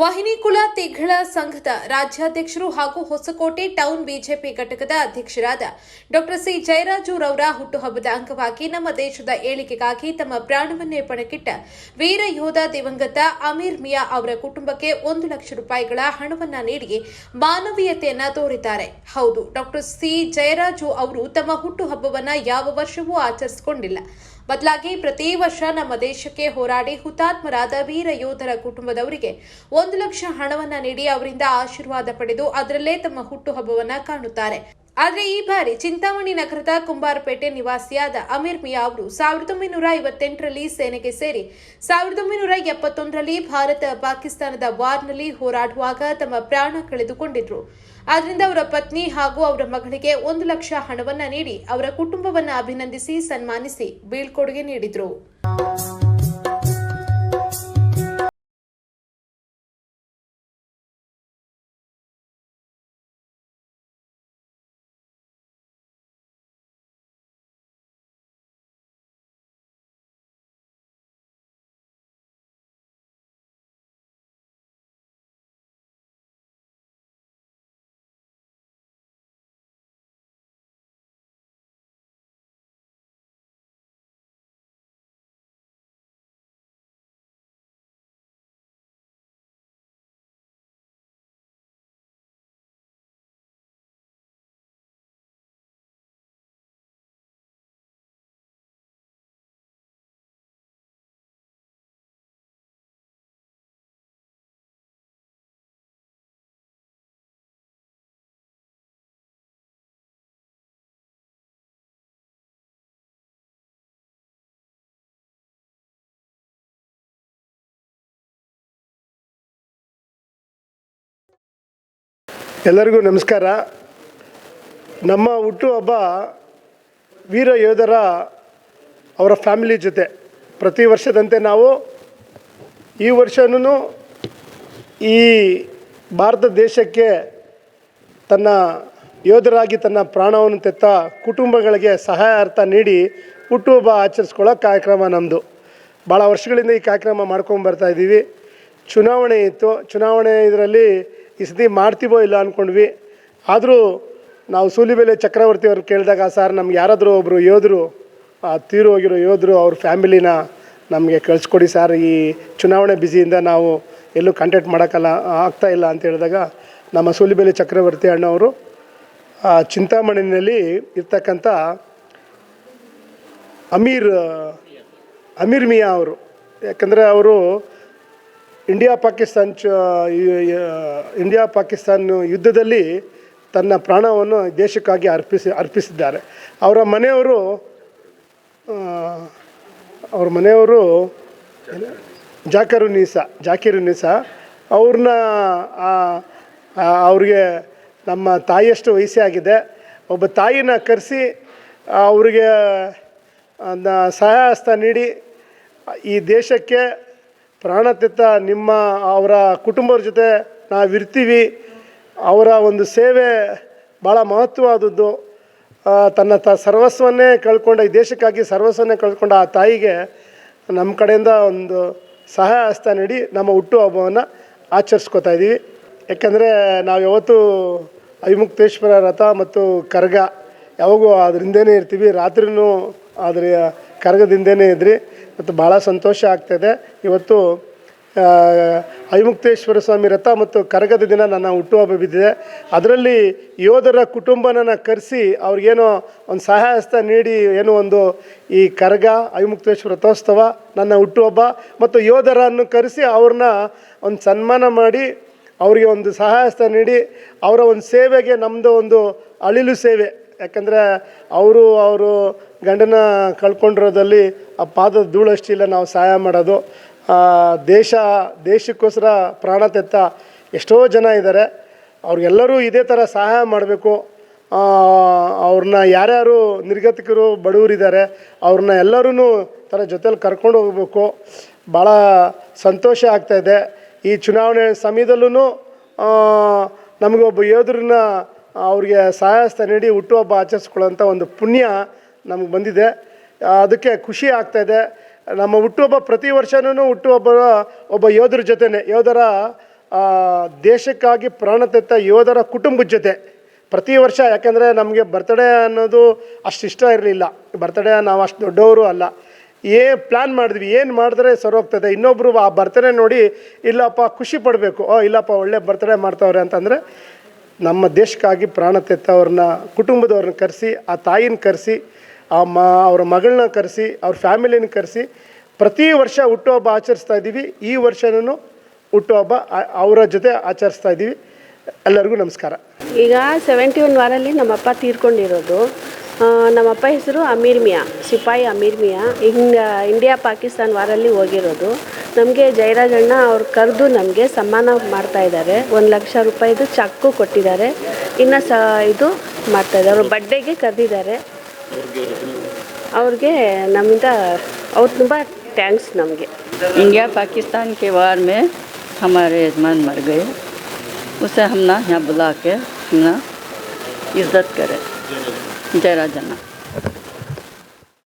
ವಾಹಿನಿ ಕುಲ ತಿಘಳ ಸಂಘದ ರಾಜ್ಯಾಧ್ಯಕ್ಷರು ಹಾಗೂ ಹೊಸಕೋಟೆ ಟೌನ್ ಬಿಜೆಪಿ ಘಟಕದ ಅಧ್ಯಕ್ಷರಾದ ಡಾಕ್ಟರ್ ಸಿ ಜಯರಾಜು ರವರ ಹುಟ್ಟುಹಬ್ಬದ ಅಂಗವಾಗಿ ನಮ್ಮ ದೇಶದ ಏಳಿಗೆಗಾಗಿ ತಮ್ಮ ಪ್ರಾಣವನ್ನೇ ಪಣಕ್ಕಿಟ್ಟ ವೀರ ಯೋಧ ದಿವಂಗತ ಅಮೀರ್ ಮಿಯಾ ಅವರ ಕುಟುಂಬಕ್ಕೆ ಒಂದು ಲಕ್ಷ ರೂಪಾಯಿಗಳ ಹಣವನ್ನ ನೀಡಿ ಮಾನವೀಯತೆಯನ್ನ ತೋರಿದ್ದಾರೆ. ಹೌದು, ಡಾಕ್ಟರ್ ಸಿ ಜಯರಾಜು ಅವರು ತಮ್ಮ ಹುಟ್ಟುಹಬ್ಬವನ್ನ ಯಾವ ವರ್ಷವೂ ಆಚರಿಸಿಕೊಂಡಿಲ್ಲ. ಬದಲಾಗಿ ಪ್ರತಿ ವರ್ಷ ನಮ್ಮ ದೇಶಕ್ಕೆ ಹೋರಾಡಿ ಹುತಾತ್ಮರಾದ ವೀರ ಯೋಧರ ಕುಟುಂಬದವರಿಗೆ ಒಂದು ಲಕ್ಷ ಹಣವನ್ನ ನೀಡಿ ಅವರಿಂದ ಆಶೀರ್ವಾದ ಪಡೆದು ಅದರಲ್ಲೇ ತಮ್ಮ ಹುಟ್ಟುಹಬ್ಬವನ್ನ ಕಾಣುತ್ತಾರೆ. ಆದರೆ ಈ ಬಾರಿ ಚಿಂತಾಮಣಿ ನಗರದ ಕುಂಬಾರಪೇಟೆ ನಿವಾಸಿಯಾದ ಅಮೀರ್ ಮಿಯಾ ಅವರು ಸಾವಿರದ ಒಂಬೈನೂರ ಐವತ್ತೆಂಟರಲ್ಲಿ ಸೇನೆಗೆ ಸೇರಿ ಸಾವಿರದ ಒಂಬೈನೂರ ಎಪ್ಪತ್ತೊಂದರಲ್ಲಿ ಭಾರತ ಪಾಕಿಸ್ತಾನದ ವಾರ್ನಲ್ಲಿ ಹೋರಾಡುವಾಗ ತಮ್ಮ ಪ್ರಾಣ ಕಳೆದುಕೊಂಡಿದ್ರು. ಆದ್ದರಿಂದ ಅವರ ಪತ್ನಿ ಹಾಗೂ ಅವರ ಮಗಳಿಗೆ ಒಂದು ಲಕ್ಷ ಹಣವನ್ನ ನೀಡಿ ಅವರ ಕುಟುಂಬವನ್ನ ಅಭಿನಂದಿಸಿ ಸನ್ಮಾನಿಸಿ ಬೀಳ್ಕೊಡುಗೆ ನೀಡಿದ್ರು. ಎಲ್ಲರಿಗೂ ನಮಸ್ಕಾರ. ನಮ್ಮ ಹುಟ್ಟುಹಬ್ಬ ವೀರ ಯೋಧರ ಅವರ ಫ್ಯಾಮಿಲಿ ಜೊತೆ. ಪ್ರತಿ ವರ್ಷದಂತೆ ನಾವು ಈ ವರ್ಷನೂ ಈ ಭಾರತ ದೇಶಕ್ಕೆ ತನ್ನ ಯೋಧರಾಗಿ ತನ್ನ ಪ್ರಾಣವನ್ನು ತೆತ್ತ ಕುಟುಂಬಗಳಿಗೆ ಸಹಾಯಾರ್ಥ ನೀಡಿ ಹುಟ್ಟುಹಬ್ಬ ಆಚರಿಸ್ಕೊಳ್ಳೋ ಕಾರ್ಯಕ್ರಮ ನಮ್ಮದು ಭಾಳ ವರ್ಷಗಳಿಂದ ಈ ಕಾರ್ಯಕ್ರಮ ಮಾಡ್ಕೊಂಡು ಬರ್ತಾ ಇದ್ದೀವಿ. ಚುನಾವಣೆ ಇತ್ತು. ಚುನಾವಣೆ ಇದರಲ್ಲಿ ಈ ಸತಿ ಮಾಡ್ತೀವೋ ಇಲ್ಲ ಅಂದ್ಕೊಂಡ್ವಿ ಆದರೂ ನಾವು ಸೂಲಿಬೆಲೆ ಚಕ್ರವರ್ತಿ ಅವ್ರು ಕೇಳಿದಾಗ, ಸರ್, ನಮ್ಗೆ ಯಾರಾದರೂ ಒಬ್ಬರು ಯೋಧರು ತೀರು ಹೋಗಿರೋ ಯೋಧರು ಅವ್ರ ಫ್ಯಾಮಿಲಿನ ನಮಗೆ ಕಳಿಸ್ಕೊಡಿ ಸರ್. ಈ ಚುನಾವಣೆ ಬ್ಯುಸಿಯಿಂದ ನಾವು ಎಲ್ಲೂ ಕಾಂಟ್ಯಾಕ್ಟ್ ಮಾಡೋಕ್ಕಲ್ಲ, ಆಗ್ತಾ ಇಲ್ಲ ಅಂತ ಹೇಳಿದಾಗ ನಮ್ಮ ಸೂಲಿಬೆಲೆ ಚಕ್ರವರ್ತಿ ಅಣ್ಣವರು ಚಿಂತಾಮಣಿನಲ್ಲಿ ಇರ್ತಕ್ಕಂಥ ಅಮೀರ್ ಅಮೀರ್ ಮಿಯಾ ಅವರು. ಯಾಕಂದರೆ ಅವರು ಇಂಡಿಯಾ ಪಾಕಿಸ್ತಾನ್ ಚ ಇಂಡಿಯಾ ಪಾಕಿಸ್ತಾನ್ ಯುದ್ಧದಲ್ಲಿ ತನ್ನ ಪ್ರಾಣವನ್ನು ದೇಶಕ್ಕಾಗಿ ಅರ್ಪಿಸಿ, ಅರ್ಪಿಸಿದ್ದಾರೆ. ಅವರ ಮನೆಯವರು ಅವ್ರ ಮನೆಯವರು ಜಾಕಿರು ನೀಸಾ ಜಾಕಿರು ನೀಸಾ ಅವ್ರನ್ನ ಅವ್ರಿಗೆ ನಮ್ಮ ತಾಯಿಯಷ್ಟು ವಯಸ್ಸೇ ಆಗಿದೆ. ಒಬ್ಬ ತಾಯಿನ ಕರೆಸಿ ಅವರಿಗೆ ಸಹಾಯ ಹಸ್ತ ನೀಡಿ ಈ ದೇಶಕ್ಕೆ ಪ್ರಾಣ ತೆತ್ತ ನಿಮ್ಮ ಅವರ ಕುಟುಂಬದ ಜೊತೆ ನಾವಿರ್ತೀವಿ. ಅವರ ಒಂದು ಸೇವೆ ಭಾಳ ಮಹತ್ವವಾದದ್ದು. ತನ್ನ ತ ಸರ್ವಸ್ವನ್ನೇ ಕಳ್ಕೊಂಡ, ಈ ದೇಶಕ್ಕಾಗಿ ಸರ್ವಸ್ವನ್ನೇ ಕಳ್ಕೊಂಡ ಆ ತಾಯಿಗೆ ನಮ್ಮ ಕಡೆಯಿಂದ ಒಂದು ಸಹಾಯ ಹಸ್ತ ನೀಡಿ ನಮ್ಮ ಹುಟ್ಟುಹಬ್ಬವನ್ನು ಆಚರಿಸ್ಕೊತಾ ಇದ್ದೀವಿ ಯಾಕಂದರೆ ನಾವು ಯಾವತ್ತೂ ಅವಿಮುಕ್ತೇಶ್ವರ ರಥ ಮತ್ತು ಕರ್ಗ ಯಾವಾಗೂ ಅದ್ರ ಇರ್ತೀವಿ. ರಾತ್ರಿನೂ ಅದ್ರ ಕರ್ಗದಿಂದನೇ ಇದ್ರಿ. ಮತ್ತು ಭಾಳ ಸಂತೋಷ ಆಗ್ತಾಯಿದೆ ಇವತ್ತು ಐಮುಕ್ತೇಶ್ವರ ಸ್ವಾಮಿ ರಥ ಮತ್ತು ಕರಗದ ದಿನ ನನ್ನ ಹುಟ್ಟುಹಬ್ಬ ಬಿದ್ದಿದೆ. ಅದರಲ್ಲಿ ಯೋಧರ ಕುಟುಂಬನ ಕರೆಸಿ ಅವ್ರಿಗೇನೋ ಒಂದು ಸಹಾಯಸ್ತ ನೀಡಿ ಏನೋ ಒಂದು ಈ ಕರಗ, ಐಮುಕ್ತೇಶ್ವರ ರಥೋತ್ಸವ, ನನ್ನ ಹುಟ್ಟುಹಬ್ಬ ಮತ್ತು ಯೋಧರನ್ನು ಕರೆಸಿ ಅವ್ರನ್ನ ಒಂದು ಸನ್ಮಾನ ಮಾಡಿ, ಅವರಿಗೆ ಒಂದು ಸಹಾಯಸ್ತ ನೀಡಿ, ಅವರ ಒಂದು ಸೇವೆಗೆ ನಮ್ಮದು ಒಂದು ಅಳಿಲು ಸೇವೆ. ಯಾಕಂದರೆ ಅವರು ಅವರು ಗಂಡನ ಕಳ್ಕೊಂಡಿರೋದಲ್ಲಿ ಆ ಪಾದದ ಧೂಳಷ್ಟಿಲ್ಲ ನಾವು ಸಹಾಯ ಮಾಡೋದು. ದೇಶ, ದೇಶಕ್ಕೋಸ್ಕರ ಪ್ರಾಣ ತೆತ್ತ ಎಷ್ಟೋ ಜನ ಇದ್ದಾರೆ ಅವ್ರಿಗೆಲ್ಲರೂ ಇದೇ ಥರ ಸಹಾಯ ಮಾಡಬೇಕು. ಅವ್ರನ್ನ ಯಾರ್ಯಾರು ನಿರ್ಗತಿಕರು ಬಡವರಿದ್ದಾರೆ ಅವ್ರನ್ನ ಎಲ್ಲರೂ ಥರ ಜೊತೇಲಿ ಕರ್ಕೊಂಡು ಹೋಗಬೇಕು. ಭಾಳ ಸಂತೋಷ ಆಗ್ತಾಯಿದೆ ಈ ಚುನಾವಣೆ ಸಮಯದಲ್ಲೂ ನಮಗೊಬ್ಬ ಯೋಧರನ್ನ ಅವ್ರಿಗೆ ಸಹಾಯಸ್ತ ನೀಡಿ ಹುಟ್ಟುಹಬ್ಬ ಆಚರಿಸ್ಕೊಳ್ಳೋಂಥ ಒಂದು ಪುಣ್ಯ ನಮಗೆ ಬಂದಿದೆ. ಅದಕ್ಕೆ ಖುಷಿ ಆಗ್ತಾಯಿದೆ ನಮ್ಮ ಹುಟ್ಟುಹಬ್ಬ ಪ್ರತಿ ವರ್ಷವೂ ಹುಟ್ಟುಹಬ್ಬ ಒಬ್ಬ ಯೋಧರ ಜೊತೆನೆ, ಯೋಧರ ದೇಶಕ್ಕಾಗಿ ಪ್ರಾಣ ತೆತ್ತ ಯೋಧರ ಕುಟುಂಬದ ಜೊತೆ. ಪ್ರತಿ ವರ್ಷ, ಯಾಕೆಂದರೆ ನಮಗೆ ಬರ್ತಡೇ ಅನ್ನೋದು ಅಷ್ಟು ಇಷ್ಟ ಇರಲಿಲ್ಲ. ಬರ್ತಡೇ ನಾವು ಅಷ್ಟು ದೊಡ್ಡವರು ಅಲ್ಲ. ಏ ಪ್ಲ್ಯಾನ್ ಮಾಡಿದ್ವಿ, ಏನು ಮಾಡಿದ್ರೆ ಸರೋಗ್ತದೆ ಇನ್ನೊಬ್ಬರು ಆ ಬರ್ತಡೇ ನೋಡಿ, ಇಲ್ಲಪ್ಪ, ಖುಷಿ ಪಡಬೇಕು. ಓ, ಇಲ್ಲಪ್ಪ, ಒಳ್ಳೆ ಬರ್ತಡೇ ಮಾಡ್ತಾವ್ರೆ ಅಂತಂದರೆ, ನಮ್ಮ ದೇಶಕ್ಕಾಗಿ ಪ್ರಾಣ ತೆತ್ತವ್ರನ್ನ, ಕುಟುಂಬದವ್ರನ್ನ ಕರೆಸಿ, ಆ ತಾಯಿನ ಕರೆಸಿ ಆ ಮ, ಅವ್ರ ಮಗಳನ್ನ ಕರೆಸಿ, ಅವ್ರ ಫ್ಯಾಮಿಲಿನ ಕರೆಸಿ, ಪ್ರತಿ ವರ್ಷ ಹುಟ್ಟುಹಬ್ಬ ಆಚರಿಸ್ತಾ ಇದ್ದೀವಿ. ಈ ವರ್ಷನೂ ಹುಟ್ಟುಹಬ್ಬ ಅವರ ಜೊತೆ ಆಚರಿಸ್ತಾ ಇದ್ದೀವಿ. ಎಲ್ಲರಿಗೂ ನಮಸ್ಕಾರ. ಈಗ ಸೆವೆಂಟಿ ಒನ್ ವಾರಲ್ಲಿ ನಮ್ಮಪ್ಪ ತೀರ್ಕೊಂಡಿರೋದು ನಮ್ಮಪ್ಪ ಹೆಸರು ಅಮೀರ್ ಮಿಯಾ, ಸಿಪಾಯಿ ಅಮೀರ್ ಮಿಯಾ. ಇಂಡ ಇಂಡಿಯಾ ಪಾಕಿಸ್ತಾನ್ ವಾರಲ್ಲಿ ಹೋಗಿರೋದು. ನಮಗೆ ಜಯರಾಜಣ್ಣ ಅವ್ರು ಕರೆದು ನಮಗೆ ಸಮ್ಮಾನ ಮಾಡ್ತಾ ಇದ್ದಾರೆ. ಒಂದು ಲಕ್ಷ ರೂಪಾಯಿದು ಚಕ್ಕು ಕೊಟ್ಟಿದ್ದಾರೆ. ಇನ್ನು ಸ, ಇದು ಮಾಡ್ತಾಯಿದ್ದಾರೆ ಅವ್ರ ಬಡ್ಡೆಗೆ ಕರೆದಿದ್ದಾರೆ. ಅವ್ರಿಗೆ ನಮ್ಮಿಂದ ಅವ್ರು ತುಂಬ ಥ್ಯಾಂಕ್ಸ್ ನಮಗೆ इंडिया पाकिस्तान के वार में हमारे यजमान मर गए उसे हम ना यहाँ बुला के ना इज्जत करें जयरा जना